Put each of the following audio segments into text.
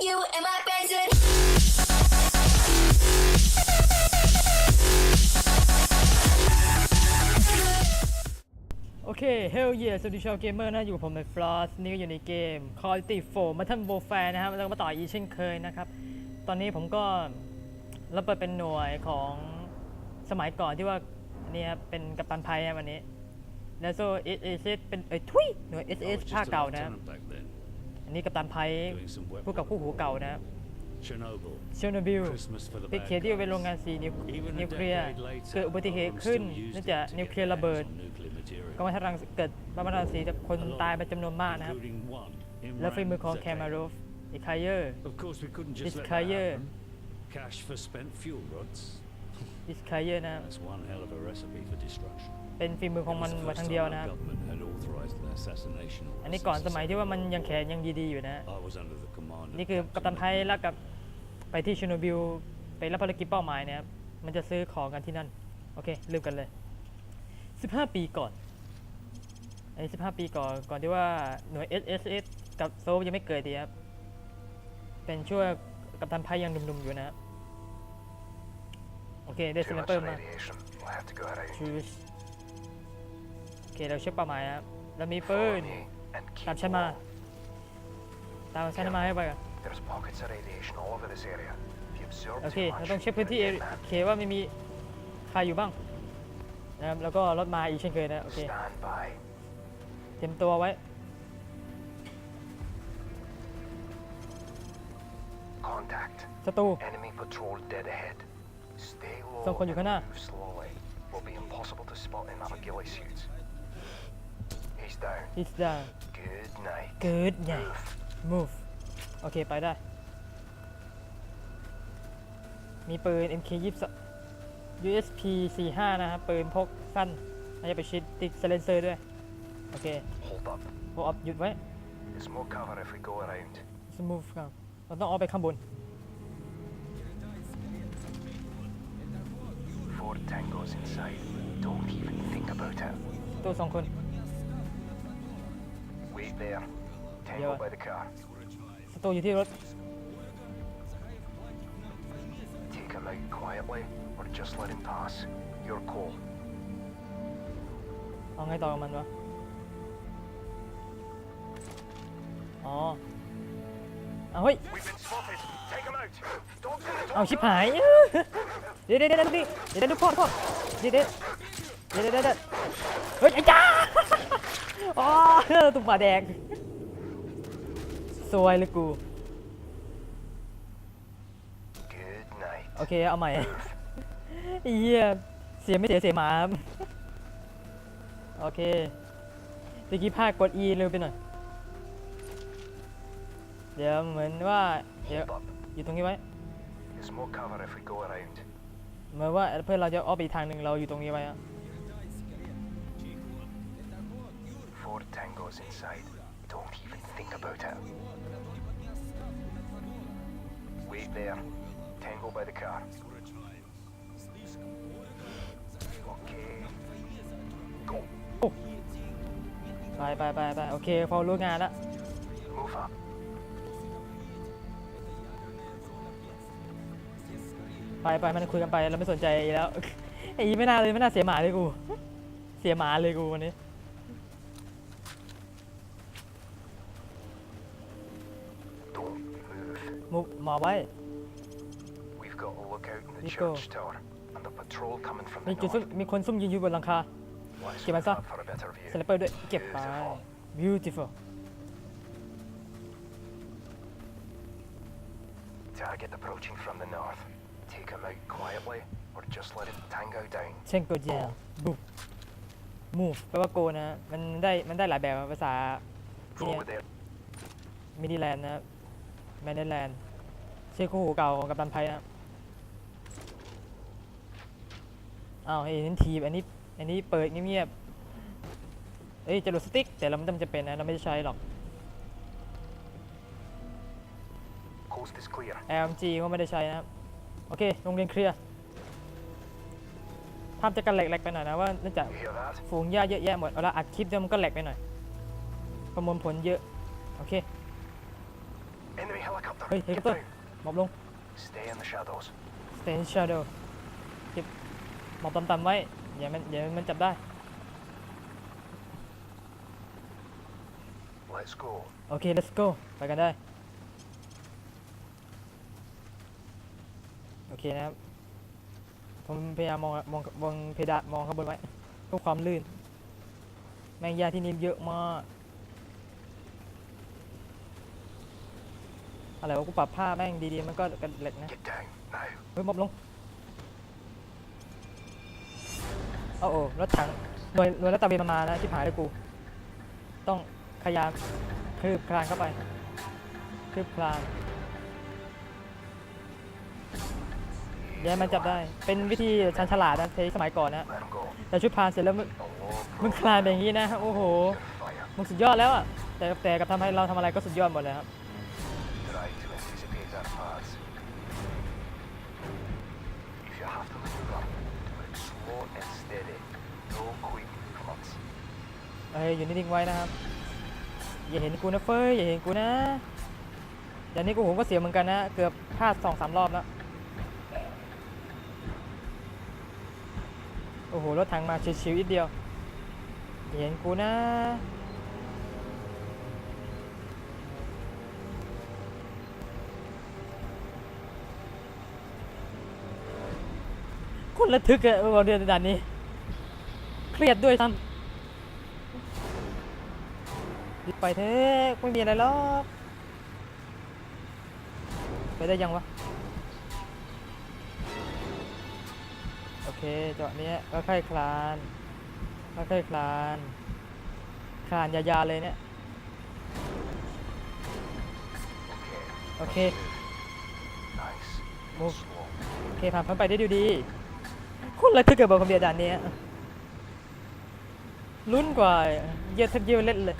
You and my best โอเค Hell yeah สวัสดีชาวเกมเมอร์นะ อยู่กับผมในฟลอสนี่ก็อยู่ในเกม Call of Duty 4 Modern Warfare นะครับแล้วก็มาต่ออีกเช่นเคยนะครับ ตอนนี้ผมก็รับเปิดเป็นหน่วยของสมัยก่อนที่ว่าเนี่ยครับเป็นกัปตันไพครับวันนี้ แล้วโซ S S เป็นเอ้ยทุยหน่วย S I S was ภาค just a เก่านะ อันนี้กัปตันไพ doing some พูดกับ weapon คู่หูเก่านะครับ Chernobyl. เชอร์โนบิล Christmas for the เป็น bad เขตที่เป็นโรงงาน guys. สีนิว Even นิว a เคลียร์ decade later, เกิดอุบัติเหตุ Poland ขึ้น still used เนื่อง it จาก to นิว get เคลียร์ their ระเบิด hands on nuclear material. ก็มาทำรังเกิดบ้านรังสีแต่คน A lot, ตายเป็นจำนวนมากนะครับ including one in และฝีมือของ Ryan แคมา Zeke. รูฟอีคายเยอร์ Of course, we couldn't just let that Vizcaya. happen. Cash for spent fuel rods. อิสคายเยอร์นะ That's one hell of a recipe for destruction. เป็นฝีมือของ It มัน was the มา first ทั้ง time เดียว our นะครับ government had authorized the assassination of อันนี้ก่อนสมัย SSS. ที่ว่ามันยังแขนยังดีๆอยู่นะ I was under the command of นี่คือกัปตันไทย Captain แล้วกับไปที่ชูโนบิลไปรับภารกิจเป้าหมายนะครับ มันจะซื้อของกันที่นั่น โอเคลืมกันเลย 15 ปีก่อนอันนี้15 ปีก่อน ก่อนที่ว่าหน่วย SSS กับโซลยังไม่เกิดดีครับ เป็นช่วงกัปตันไทยยังหนุ่มๆอยู่นะครับโอเคได้ส Too ไน much เปอร์มา radiation. เคเราเช็คเป้าหมายนะครับเรามีปืน Follow me and keep ตามฉันมา low. ตามฉันมาให้ไปก่อน There's pockets of radiation all over this area. If you absorb โอเค too เรา much, ต้องเช็คพื้นที่ you're dead โอ man. เคว่าไม่มีใครอยู่บ้างนะครับแล้วก็รถมาอีกเช่นเคยนะโอเค Stand by. เตรียมตัวไว้ Contact. ศัตรู Enemy patrol dead ahead. Stay low ส่งคนอยู่ข้างหน้า and move slowly. Will be impossible to spot in our ghillie suits. He's down. is down Good night. เกิดใหญ่ Move. move โอเค ไปได้ มีปืน MK 20 USP 45นะครับ ปืนพกสั้นน่าจะไปชิดติดเซเลนเซอร์ด้วย โอเค Hold up. โอออฟหยุดไว้ It's more cover if we go around. smooth ครับเราต้องเอาไปข้างบน Four tangos inside. Don't even think about it. ตัวสองคน Wait there. Tango Yeah. by the car. ศัตรูอยู่ที่รถ Take him out quietly or just let him pass. Your call. เอาไงต่อกับมันวะ อ๋อเอาเฮ้ย We've been spotted. Take him out. Dogs in the เอา top. ชิบหาย เดี๋ยวเดี๋ยวเดี๋ยวดิเดี๋ยวเดี๋ยวดูพ่อพ่อเดี๋ยวเดี๋ยวเดี๋ยวเดี๋ยวเดี๋ยวเฮ้ยไอ้จ้า อ๋อตุ่มปลาแดง สวยเลยกู Good night. โอเค เอาใหม่ ไอ้เหี้ยเสียไม่เสียเสียหมาครับโอเคตะกี้พลาดกด E เร็วไปหน่อย เดี๋ยวเหมือนว่า เดี๋ยว Hold up. อยู่ตรงนี้ไว้ There's more cover if we go around. เหมือนว่าเพื่อนเราจะอ้อมไปอีกทางหนึ่งเราอยู่ตรงนี้ไว้อะ Four tangos inside. Don't even think about it. Wait there. Tango by the car. Okay. Go. ไปไปไปไปโอเค พอรู้งานแล้ว Move up. ไปไปมันคุยกันไปเราไม่สนใจแล้ว ไอ้ยี่ไม่น่าเลยไม่น่าเสียหมาเลยกู เสียหมาเลยกูวันนี้ มุกหมอบไว้ We've got a lookout in the Let's go. church tower and the patrol coming from มี the จุดซุ่ม north. มีคนซุ่มยิงอยู่บนหลังคา Let's Give move us up. up for a better ส view. ไนเปอร์ด้วยเก็บไป Beautiful. beautiful Target approaching from the north. Take him out quietly or just let him tango down. เช่นกดแยมบุก move แปลว่าโกนะมันได้มันได้หลายแบบอะภาษาที่ Go เนี่ย over there. มินิแลนด์นะครับแมนเดแลนด์ ชื่อคู่หูเก่าของกัปตันไพนะครับอ้าวไอ้นี่ทีบอันนี้อันนี้เปิดเงียบๆเอ้ยจะหลุดสติ๊กแต่เราไม่จำเป็นนะเราไม่ได้ใช้หรอก Coast is clear. LMG ก็ไม่ได้ใช้นะครับ โอเคโรงเรียนเคลียร์ภาพจะกันแหลกๆไปหน่อยนะว่าเนื่องจาก You hear that? ฝูงหญ้าเยอะแยะหมดเวลาอัดคลิปเนี่ยมันก็แหลกไปหน่อย ประมวลผลเยอะ โอเค Enemy helicopter. เฮ้ยเฮลิคอป Get เตอร์ down. หมอบลง Stay in the shadows. stay in shadow เก็บหมอบต่ำๆไว้ อย่ามันอย่ามันจับได้ Let's go. โอเค let's go ไปกันได้ โอเคนะครับ ผมพยายามมองมองมองเพดานมองข้างบนไว้เพื่อความลื่น แมงยาที่นี่เยอะมาก อะไรวะกูปรับผ้าแม่งดีๆมันก็กระเหล็กนะ Get down now. เฮ้ยมอบลงเอาโอ้รถถังหน่วยหน่วยรัตตะเวนมันมาแล้วที่หายเลยกู ต้องขยามคืบคลานเข้าไป คืบคลานเดี๋ยวให้มันจับได้ เป็นวิธีชันฉลาดนะในสมัยก่อนนะ Let him go. แต่ชุดพรางเสร็จแล้วมึง A low มึงคลานไปอย่างนี้นะ โอ้โห fire. มึงสุดยอดแล้วอะ แต่แต่กับทำให้เราทำอะไรก็สุดยอดหมดเลยครับ เอ้ยอยู่นิ่งๆไว้นะครับ อย่าเห็นกูนะเฟ้ย อย่าเห็นกูนะเดี๋ยวนี้กูผมก็เสียเหมือนกันนะ เกือบพลาดสองสามรอบแล้ว โอ้โห รถถังมาชิวๆอีกเดียวอย่าเห็นกูนะ คนระทึกอะบอกเดือนด่านนี้ เครียดด้วยซ้ำ ไปเถอะไม่มีอะไรหรอกไปได้ยังวะ โอเคเจาะเนี้ยก็ค่อยๆคลานก็ค่อยๆคลาน คลานยาวๆเลยเนี่ย Okay. โอเค Nice. Move. Slow. โอเคผ่านพ้นไปได้ดูดีคุณอะไรคือเกิดบอกคำเดียวด่านเนี้ยลุ้นกว่าเยอะทับเยอะเล่นเลย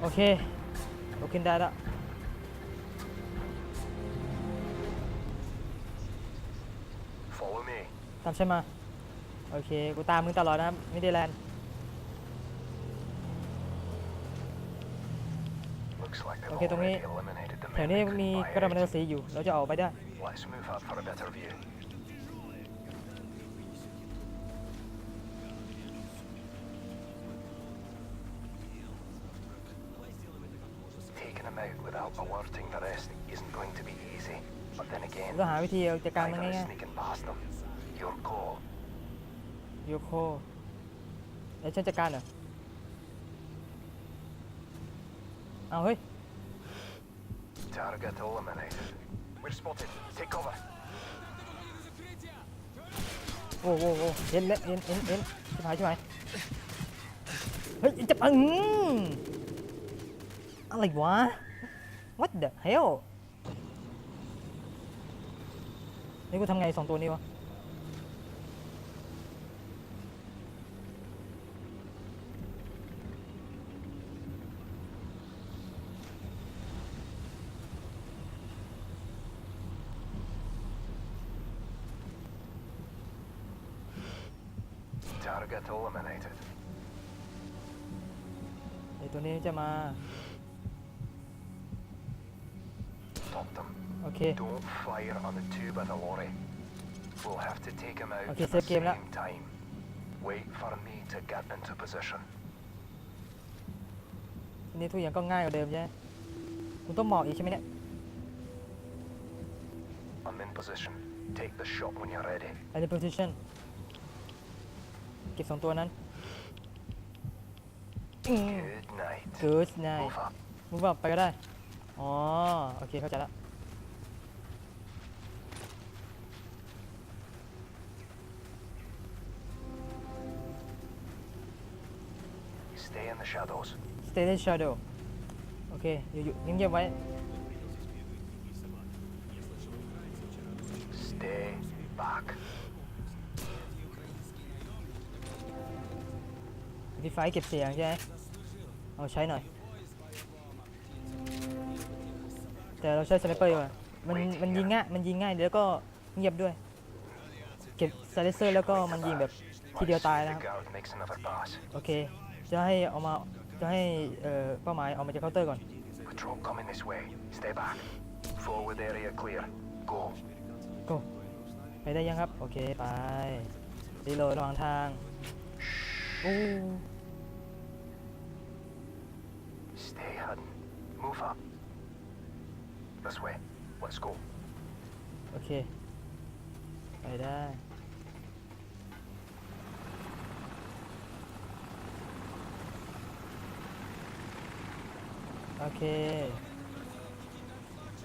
โอเคโอเคได้แล้ว Follow me. ตามใช่มา โอเค กูตามมึงตลอดนะครับไม่ได้แลนด์ Looks like they've Okay, already tunggu. eliminated the แถว men นี้ that could มี buy กระดาษ it. สีอยู่ เราจะออกไปได้ Let's move up for a better view. Taking him out without alerting the rest isn't going to be easy. But then ผม again, ต้องหาวิธีเอาจัดการมัน neither is ง่าย sneaking past them. Your call. ๆโยโคเดี๋ยวฉันจัดการเหรอเอาเฮ้ย Target eliminated. We're spotted. Take cover. โอ้โหโอ้เห็นแล้วเห็นเห็นเห็นชิบหายชิบหายเฮ้ยจะปัง อะไรวะ what the hell นี่กูทำไงสองตัวนี้วะ Target eliminated. ไอตัวนี้จะมา Stop them. โอเค Don't fire on the two by the lorry. We'll have to take him out Okay, at the save game lah. same time. Wait for me to get into position. ทีนี้ทุกอย่างก็ง่ายกว่าเดิมใช่ไหมคุณต้องหมอกอีกใช่ไหมเนี่ย I'm in position. Take the shot when you're ready. อันนี้ position เก็บสองตัวนั้น Good night. good night Move up. มึงบอกไปก็ได้ อ๋อ โอเค เข้าใจละ Stay in the shadows. stay in shadow โอเค อยู่อยู่เงียบๆไว้ Stay back. ดีไฟเก็บเสียงใช่ไหมเอาใช้หน่อย แต่เราใช้สไนเปอร์ดีกว่ามันมันยิงง่ายมันยิงง่ายแล้วก็เงียบด้วย เก็บไซเลเซอร์แล้วก็มันยิงแบบทีเดียวตาย The นะครับ guard makes another pass. โอเค จะให้เอามาจะให้เอ่อเป้าหมายออกมาจากเคาน์เตอร์ก่อน Patrol coming this way. Stay back. Forward area clear. Go. go ไปได้ยังครับ โอเค ไปรีโหลดระหว่างทางโอ้ Stay hidden. Move up. This way. Let's go. โอเค ไปได้ โอเค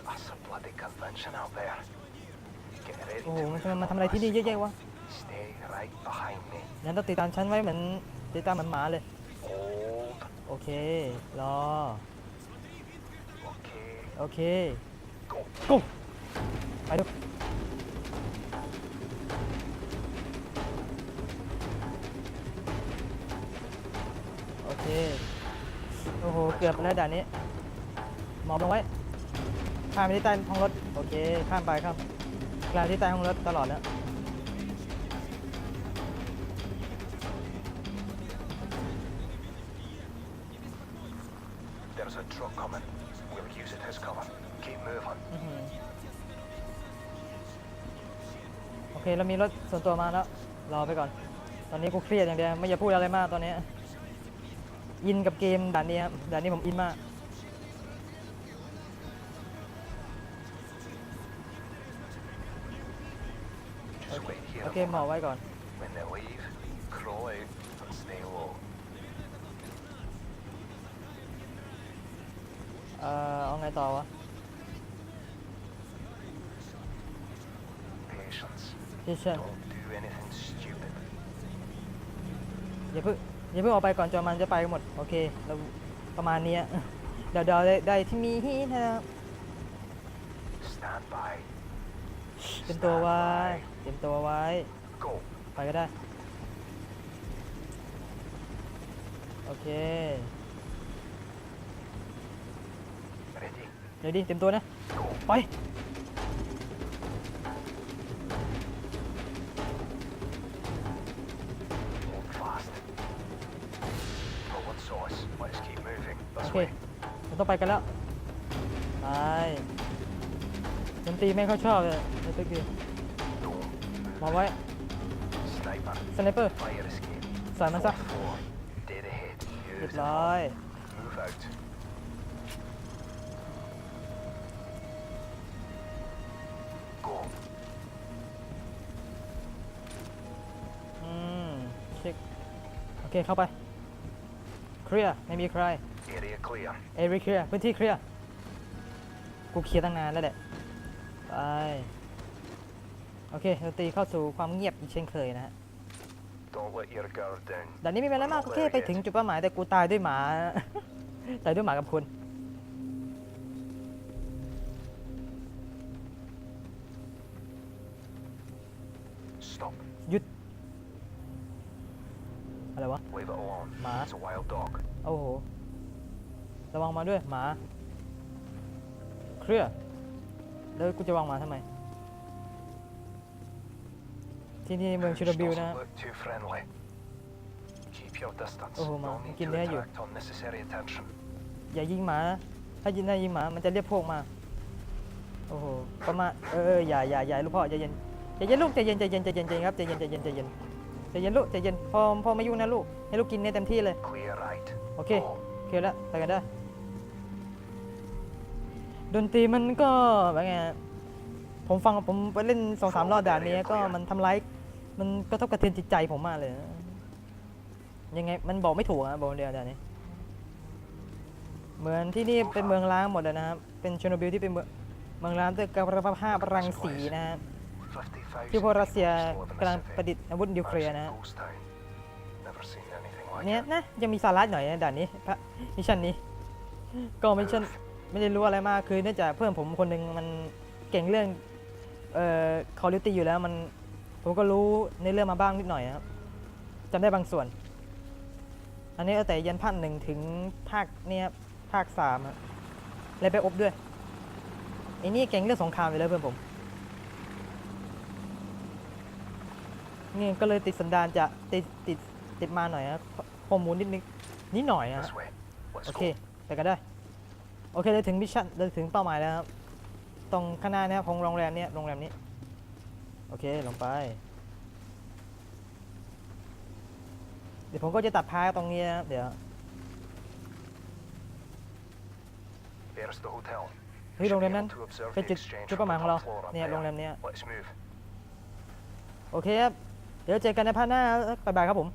That's a bloody convention out there. Get ready โอ้โห to มัน move ทำไมมาทำอะไรที่นี่เยอะแยะวะ Stay right behind me. งั้นต้องติดตามฉันไว้เหมือนติดตามเหมือนหมาเลย Hold. โอเค รอ Okay. โอเค Go. go ไปดูโอเค โอ้โห เกือบแล้วด่านนี้ หมอบลงไว้ ข้ามไปที่ใต้ท้องรถ โอเค ข้ามไปข้ามกลางที่ใต้ท้องรถตลอดแล้ว เคเรามีรถส่วนตัวมาแล้วรอไปก่อน ตอนนี้กูเครียดอย่างเดียวไม่อยากพูดอะไรมากตอนนี้อินกับเกมด่านนี้ครับด่านนี้ผมอินมากโอเคหมอไว้ก่อนเอ่อเอาไงต่อวะ Patience. พี่เชื่อ Don't do anything stupid. อย่าเพิ่งอย่าเพิ่งออกไปก่อนจนมันจะไปหมด โอเคเราประมาณเนี้ยเดี๋ยวเดี๋ยวได้ได้ที่มีฮีทนะครับ Stand by. เตรียมตัวไว้เตรียมตัวไว้ Go. ไปก็ได้ โอเค Ready? เดี๋ยวดิเตรียมตัวนะ Go. ไป เคเราต้องไปกันแล้ว ไปดนตรีไม่ค่อยชอบเลยในตึกดีมองไว้ สไนเปอร์ Fire escape. ใส่มันซะ Four, four. Dead ahead. เรียบร้อยอืมเช็ค โอเค เข้าไป เคลียร์ ไม่มีใคร Area clear. เอริเคลียร์พื้นที่เคลียร์กูเคลียร์ตั้งนานแล้วแหละไปโอเคดนตรีเข้าสู่ความเงียบอีกเช่นเคยนะฮะ Don't let your guard down. ด่านนี้ไม่มีอะไรมากก็แค่ไปถึงจุดเป้าหมายแต่กูตายด้วยหมา ตายด้วยหมากับคน Stop. หยุด อะไรวะ Leave it alone. Ma. It's a wild dog. โอ้โห ระวังมาด้วยหมา เคลียร์แล้วกูจะวางหมาทำไม ที่นี่เมืองชิโร Just บิว doesn't นะ look too friendly. Keep your distance. Oh, ma, no need กิน to เนื้ออยู่ attract unnecessary attention. อย่ายิงหมานะถ้ายิงถ้ายิงหมา มันจะเรียกพวกมา โอ้โห ประมาณเออเอออย่าอย่าอย่าลูกพ่อใจเย็นใจเย็นลูกใจเย็นใจเย็นใจเย็นใจเย็นครับใจเย็นใจเย็นใจเย็นใจเย็นลูกใจเย็นพอพอไม่ยุ่งนะลูก ให้ลูกกินเนี่ยเต็มที่เลย Clear right. โอเค Go. โอเคแล้วไปกันได้ ดนตรีมันก็แบบไงผมฟังผมไปเล่นสองสามรอบด่านนี้ก็มันทำร้ายมันกระทบกระเทือนจิตใจผมมากเลยนะยังไงมันบอกไม่ถูกอะบอกเดียวด่านนี้ เหมือนที่นี่เป็นเมืองล้างหมดเลยนะครับ เป็นเชอร์โนบิลที่เป็นเมืองเมืองล้างด้วยกำลังภาพรังสีนะครับที่พวกรัสเซียกำลังประดิษฐ์อาวุธนิวเคลียร์นะเนี่ยนะยังมีสาระหน่อยนะด่านนี้พระมิชชั่นนี้ก็มิชชั่น ไม่ได้รู้อะไรมากคือเนื่องจากเพื่อนผมคนหนึ่งมันเก่งเรื่องเอ่อคอลิตี้อยู่แล้วมันผมก็รู้ในเรื่องมาบ้างนิดหน่อยนะครับจำได้บางส่วน อันนี้เอาแต่ยันภาคหนึ่งถึงภาคเนี่ยภาคสามอะเลยไปอบด้วยไอ้นี่เก่งเรื่องสงครามอยู่แล้วเพื่อนผมนี่ก็เลยติดสันดานจะติดติดติดมาหน่อยนะข้อมูลนิดนึงนิดหน่อยนะ This way. Let's โอเค go. ไปกันได้ โอเคเราถึงมิชชั่นเราถึงเป้าหมายแล้วครับ ตรงข้างหน้านะครับของโรงแรมเนี้ยโรงแรมนี้ โอเคลงไป เดี๋ยวผมก็จะตัดพาร์ทตรงนี้นะครับ เดี๋ยว There's the hotel. เฮ้ยโรงแรม Should be นั้น able to observe เป็น the จุด exchange จุด from เป้าหมาย the ของเรา top floor up เนี่ย there. โรงแรมเนี้ย Let's move. โอเคครับ เดี๋ยวเจอกันในพาร์ทหน้าบ๊ายบายครับผม